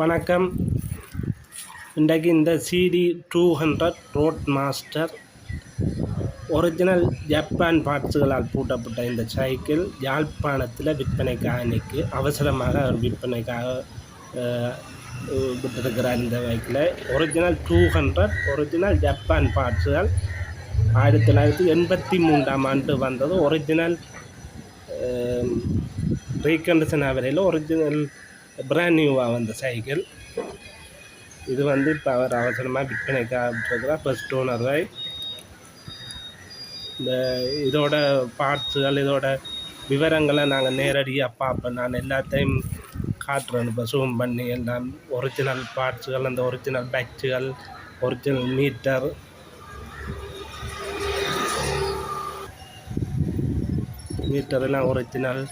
வணக்கம். இன்றைக்கு இந்த CD two hundred road master original Japan பார்ட்ஸுகளால் பூட்டப்பட்ட இந்த சைக்கிள் யாழ்ப்பாணத்தில் விற்பனைக்காக நிற்கு அவசரமாக அவர் விற்பனைக்காக விட்டிருக்கிறார் இந்த பைக்கில் original two hundred original Japan பார்ட்ஸுகள் ஆயிரத்தி தொள்ளாயிரத்தி எண்பத்தி மூன்றாம் ஆண்டு வந்தது. ஒரிஜினல் ரீகண்டிஷன் அவரையில் ஒரிஜினல் பிராண்ட் நியூவாக வந்த சைக்கிள் இது வந்து இப்போ அவர் அவசரமாக விற்பனைக்காக விட்டுருக்கிறார் ஃபர்ஸ்ட் ஓனர் இந்த இதோட பார்ட்ஸுகள் இதோட விவரங்களை நாங்கள் நேரடியாக பார்ப்போம். நான் எல்லாத்தையும் காட்டுறேன். இப்போ ஜூம் பண்ணி எல்லாம் ஒரிஜினல் பார்ட்ஸுகள் அந்த ஒரிஜினல் பேட்சுகள் ஒரிஜினல் மீட்டர் மீட்டர் எல்லாம் ஒரிஜினல்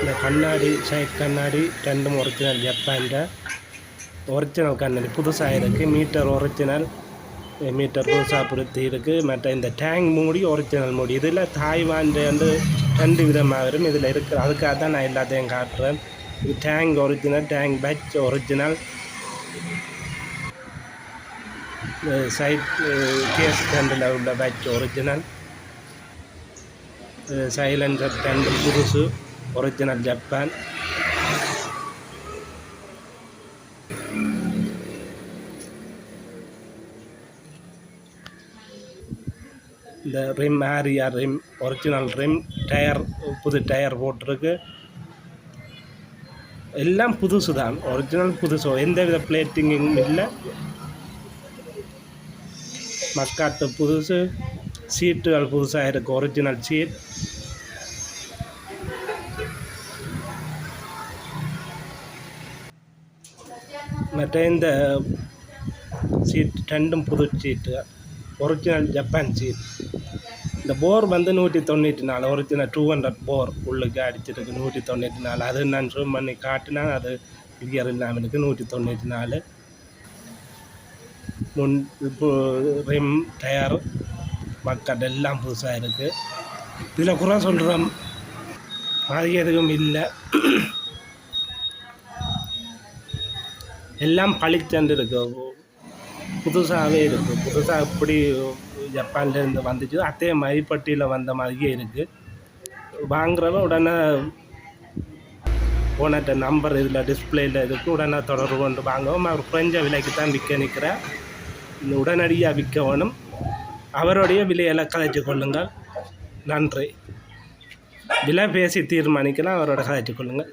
இந்த கண்ணாடி சைட் கண்ணாடி ரெண்டும் ஒரிஜினல் ஜப்பான்ட ஒரிஜினல் கண்ணாடி புதுசாக இருக்குது மீட்டர் ஒரிஜினல் மீட்டர் புதுசாக பொருத்தி இருக்குது மற்ற இந்த டேங்க் மூடி ஒரிஜினல் மூடி. இதில் தாய்வான் வந்து ரெண்டு விதமாக வரும் இதில் இருக்கிற அதுக்காக தான் நான் எல்லாத்தையும் காட்டுறேன். இது tank original tank patch original side case டெண்டில் உள்ள பேட்ச் ஒரிஜினல் சைலன்சர் டெண்டு புதுசு. ஒரிஜினல் ஜப்பான் இந்த ரிம் ஆரியா ரிம் ஒரிஜினல் ரிம் டயர் புது டயர் போட்டிருக்கு. எல்லாம் புதுசு தான் ஒரிஜினல் புதுசு. எந்த வித பிளேட்டிங்கும் இல்லை. மக்காட்டு புதுசு. சீட்டுகள் புதுசாக இருக்குது ஒரிஜினல் சீட் மற்ற இந்த சீட் ரெண்டும் புது சீட்டு ஒரிஜினல் ஜப்பான் சீட் இந்த போர் வந்து நூற்றி தொண்ணூற்றி நாலு ஒரிஜினல் டூ ஹண்ட்ரட் போர் உள்ளுக்கு அடிச்சிருக்கு நூற்றி தொண்ணூற்றி நாலு அது நான் ஜூம் பண்ணி காட்டினா அது கிளியர் இல்லாமல் இருக்குது நூற்றி தொண்ணூற்றி நாலு முன் இப்போ ரிம் டயர் மக்கள் எல்லாம் புதுசாக இருக்குது இதில் குறை சொல்கிறோம் அது எதுவும் இல்லை. எல்லாம் பழிச்சென்று இருக்கு புதுசாகவே இருக்குது புதுசாக எப்படி ஜப்பான்லேருந்து வந்துச்சு அதே மாதிரி பட்டியில் வந்த மாதிரியே இருக்குது வாங்குறவன் உடனே ஓனர்கிட்ட நம்பர் இதில் டிஸ்பிளேயில் இருக்குது உடனே தொடர்பு கொண்டு வாங்கவும் அவர் குறைஞ்ச விலைக்கு தான் விற்க நிற்கிறார் உடனடியாக விற்க வேணும் அவருடைய விலையெல்லாம் கதைச்சு கொள்ளுங்கள் நன்றி விலை பேசி தீர்மானிக்கலாம் அவரோட கதைச்சு கொள்ளுங்கள்